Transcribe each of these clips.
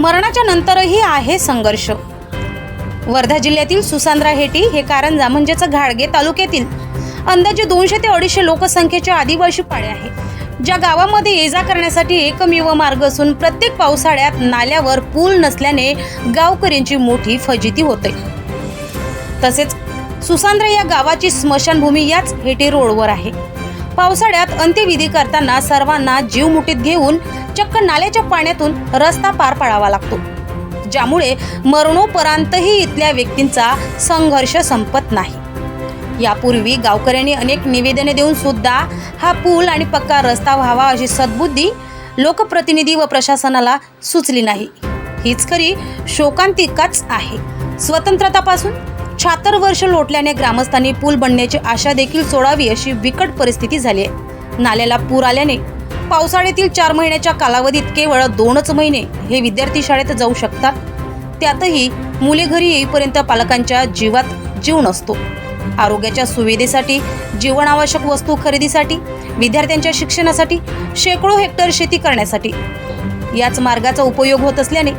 मरणाच्या नंतरही आहे संघर्ष. वर्धा जिल्ह्यातील सुसांद्रा हेटी हे कारंजा म्हणजेच घाडगे तालुक्यातील अंदाजे दोनशे ते अडीचशे लोकसंख्येचे आदिवासी पाडे आहे. ज्या गावामध्ये ये जा करण्यासाठी एकमेव मार्ग असून प्रत्येक पावसाळ्यात नाल्यावर पूल नसल्याने गावकऱ्यांची मोठी फजिती होते. तसेच सुसांद्रा या गावाची स्मशानभूमी याच हेटी रोडवर आहे. पावसाळ्यात अंत्यविधी करताना सर्वांना जीव मुठीत घेऊन चक्क नाल्याच्या पाण्यातून रस्ता पार पाडावा लागतो. ज्यामुळे मरणोपरांतही इथल्या व्यक्तींचा संघर्ष संपत नाही. यापूर्वी गावकऱ्यांनी अनेक निवेदने देऊन सुद्धा हा पूल आणि पक्का रस्ता व्हावा अशी सद्बुद्धी लोकप्रतिनिधी व प्रशासनाला सुचली नाही. हीच खरी शोकांतिकाच आहे. स्वतंत्रतापासून शहात्तर वर्ष लोटल्याने ग्रामस्थांनी पूल बनण्याची आशा देखील सोडावी अशी बिकट परिस्थिती झाली आहे. नाल्याला पूर आल्याने पावसाळ्यातील चार महिन्याच्या कालावधीत केवळ दोनच महिने हे विद्यार्थी शाळेत जाऊ शकतात. त्यातही मुले घरी येईपर्यंत पालकांच्या जीवात जीव नसतो. आरोग्याच्या सुविधेसाठी जीवनावश्यक वस्तू खरेदीसाठी विद्यार्थ्यांच्या शिक्षणासाठी शेकडो हेक्टर शेती करण्यासाठी याच मार्गाचा उपयोग होत असल्याने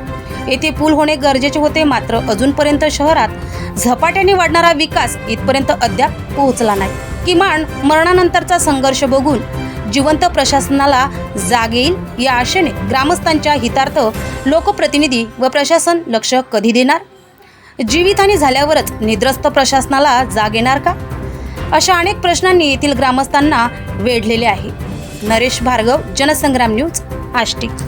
येथे पूल होणे गरजेचे होते. मात्र अजूनपर्यंत शहरात झपाट्याने वाढणारा विकास इथपर्यंत अद्याप पोहोचला नाही. किमान मरणानंतरचा संघर्ष बघून जिवंत प्रशासनाला जाग येईल या आशेने ग्रामस्थांच्या हितार्थ लोकप्रतिनिधी व प्रशासन लक्ष कधी देणार? जीवितहानी झाल्यावरच निद्रस्त प्रशासनाला जाग येणार का? अशा अनेक प्रश्नांनी येथील ग्रामस्थांना वेढलेले आहे. नरेश भार्गव जनसंग्राम न्यूज आष्टी.